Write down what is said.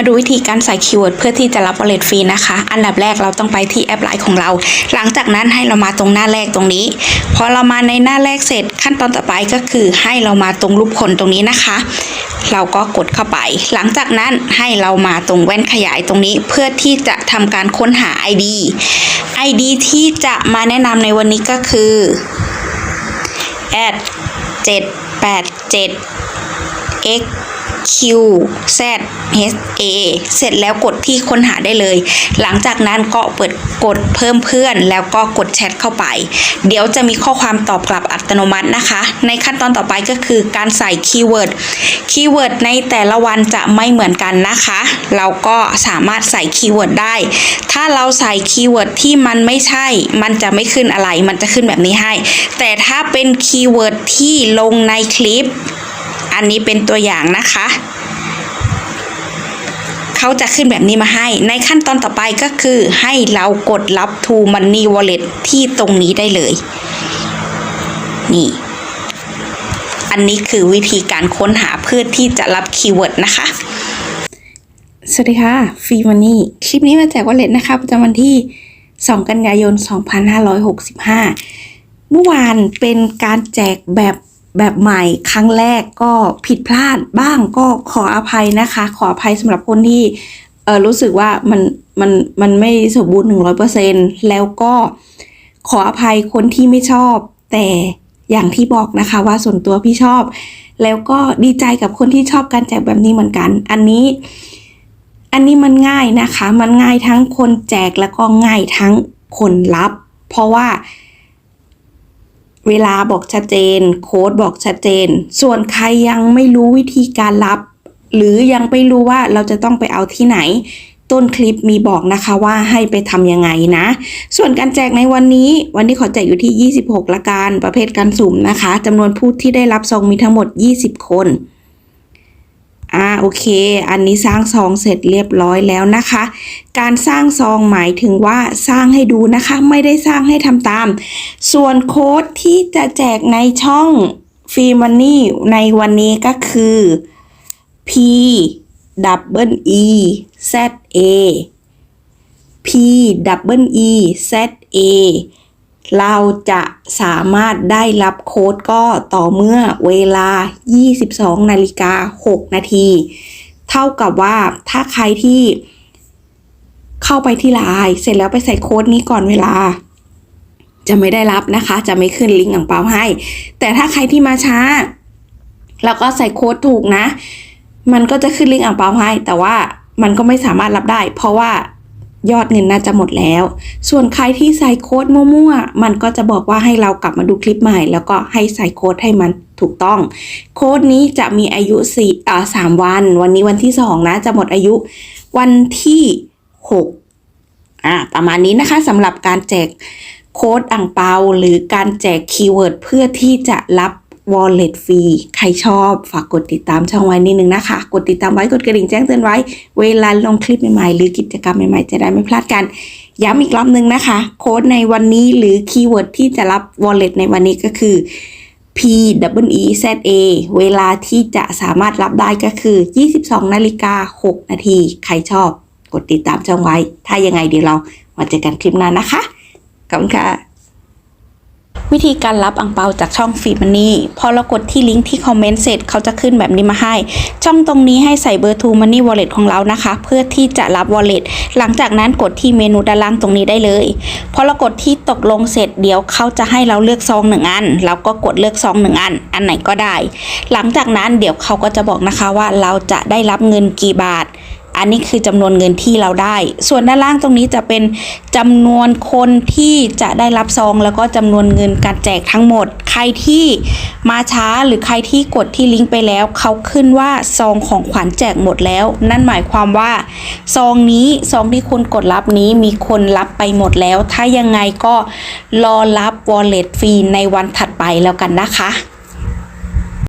มาดูวิธีการใส่คีย์เวิร์ดเพื่อที่จะรับ wallet ฟรีนะคะ อันดับแรกเราต้องไปที่แอปไลน์ของเรา หลังจากนั้นให้เรามาตรงหน้าแรกตรงนี้ พอเรามาในหน้าแรกเสร็จขั้นตอนต่อไปก็คือให้เรามาตรงรูปคนตรงนี้นะคะ เราก็กดเข้าไป หลังจากนั้นให้เรามาตรงแว่นขยายตรงนี้ เพื่อที่จะทำการค้นหา ID ID ที่จะมาแนะนำในวันนี้ก็คือ at 787 x q z h a เสร็จแล้วกดที่ค้นหาได้เลย หลังจากนั้นก็เปิดกดเพิ่มเพื่อน แล้วก็กดแชทเข้าไป เดี๋ยวจะมีข้อความตอบกลับอัตโนมัตินะคะ ในขั้นตอนต่อไปก็คือการใส่คีย์เวิร์ด คีย์เวิร์ดในแต่ละวันจะไม่เหมือนกันนะคะ เราก็สามารถใส่คีย์เวิร์ดได้ ถ้าเราใส่คีย์เวิร์ดที่มันไม่ใช่ มันจะไม่ขึ้นอะไร มันจะขึ้นแบบนี้ให้ แต่ถ้าเป็นคีย์เวิร์ดที่ลงในคลิป อันนี้เป็นตัวอย่างนะคะ เขาจะขึ้นแบบนี้มาให้ ในขั้นตอนต่อไปก็คือให้เรากดรับ to money wallet ที่ตรงนี้ได้เลย นี่ อันนี้คือวิธีการค้นหาเพื่อที่จะรับคีย์เวิร์ดนะคะสวัสดีค่ะฟรีมันนี่คลิปนี้มาแจกวอลเล็ตนะคะประจำวันที่ 2 กันยายน 2565 เมื่อวานเป็นการแจกแบบ แบบใหม่ครั้งแรกก็ผิดพลาดบ้างก็ขออภัยนะคะ ขออภัยสำหรับคนที่เออรู้สึกว่ามันมันมันไม่สมบูรณ์หนึ่งร้อยเปอร์เซ็นแล้วก็ขออภัยคนที่ไม่ชอบ แต่อย่างที่บอกนะคะว่าส่วนตัวพี่ชอบ แล้วก็ดีใจกับคนที่ชอบการแจกแบบนี้เหมือนกัน อันนี้ อันนี้มันง่ายนะคะ มันง่ายทั้งคนแจกแล้วก็ง่ายทั้งคนรับ เพราะว่า เวลาบอกชัดเจน โค้ดบอกชัดเจน ส่วนใครยังไม่รู้วิธีการรับ หรือยังไม่รู้ว่าเราจะต้องไปเอาที่ไหน ต้นคลิปมีบอกนะคะว่าให้ไปทำยังไงนะ ส่วนการแจกในวันนี้วันนี้ขอแจกอยู่ที่ 26 ละกันประเภทการสุ่มนะคะจำนวนผู้ที่ได้รับซองมีทั้งหมด 20 คน อ่าโอเค อันนี้สร้างซองเสร็จเรียบร้อยแล้วนะคะ การสร้างซองหมายถึงว่าสร้างให้ดูนะคะ ไม่ได้สร้างให้ทำตาม ส่วนโค้ดที่จะแจกในช่องฟรีมันนี่ในวันนี้ก็คือ P double E Z A P double E Z A เราจะสามารถได้รับโค้ดก็ต่อเมื่อเวลา 22 นาฬิกา 6 นาที เท่ากับว่าถ้าใครที่เข้าไปที่ไลน์เสร็จแล้วไปใส่โค้ดนี้ก่อนเวลา จะไม่ได้รับนะคะ จะไม่ขึ้นลิงก์อ่างเปาให้ แต่ถ้าใครที่มาช้า แล้วก็ใส่โค้ดถูกนะ มันก็จะขึ้นลิงก์อ่างเปาให้ แต่ว่ามันก็ไม่สามารถรับได้ เพราะว่า ยอดเงินน่าจะหมดแล้ว ส่วนใครที่ใส่โค้ดมั่วๆ มันก็จะบอกว่าให้เรากลับมาดูคลิปใหม่ แล้วก็ให้ใส่โค้ดให้มันถูกต้อง โค้ดนี้จะมีอายุสี่อ่าสามวัน วันนี้วันที่สองนะ จะหมดอายุวันที่หกอ่าประมาณนี้นะคะสำหรับการแจกโค้ดอ่างเปาหรือการแจกคีย์เวิร์ดเพื่อที่จะรับ wallet ฟรี ใครชอบฝากกดติดตามช่องไว้นิดนึงนะคะ กดติดตามไว้ กดกระดิ่งแจ้งเตือนไว้ เวลาลงคลิปใหม่ๆ หรือกิจกรรมใหม่ๆ จะได้ไม่พลาดกัน ย้ำอีกรอบนึงนะคะ โค้ดในวันนี้หรือคีย์เวิร์ดที่จะรับ wallet ในวันนี้ก็คือ P W E Z A เวลาที่จะสามารถรับได้ก็คือ 22นาฬิกา6นาที ใครชอบ กดติดตามช่องไว้ ถ้ายังไงเดี๋ยวเรามาเจอกันคลิปหน้านะคะ ขอบคุณค่ะ วิธีการรับอังเปาจากช่องฟีมันนี่พอเรากดที่ลิงก์ที่คอมเมนต์เสร็จเขาจะขึ้นแบบนี้มาให้ ช่องตรงนี้ให้ใส่เบอร์ทูมันนี่วอลเล็ตของเรานะคะ เพื่อที่จะรับวอลเล็ตหลังจากนั้นกดที่เมนูด้านล่างตรงนี้ได้เลย พอเรากดที่ตกลงเสร็จเดี๋ยวเขาจะให้เราเลือกซองหนึ่งอันเราก็กดเลือกซองหนึ่งอัน อันไหนก็ได้ หลังจากนั้นเดี๋ยวเขาก็จะบอกนะคะว่าเราจะได้รับเงินกี่บาท อันนี้คือจำนวนเงินที่เราได้ ส่วนด้านล่างตรงนี้จะเป็นจำนวนคนที่จะได้รับซอง แล้วก็จำนวนเงินการแจกทั้งหมด ใครที่มาช้าหรือใครที่กดที่ลิงก์ไปแล้ว เขาขึ้นว่าซองของขวัญแจกหมดแล้ว นั่นหมายความว่าซองนี้ซองที่คุณกดรับนี้มีคนรับไปหมดแล้ว ถ้ายังไงก็รอรับ wallet ฟรีในวันถัดไปแล้วกันนะคะ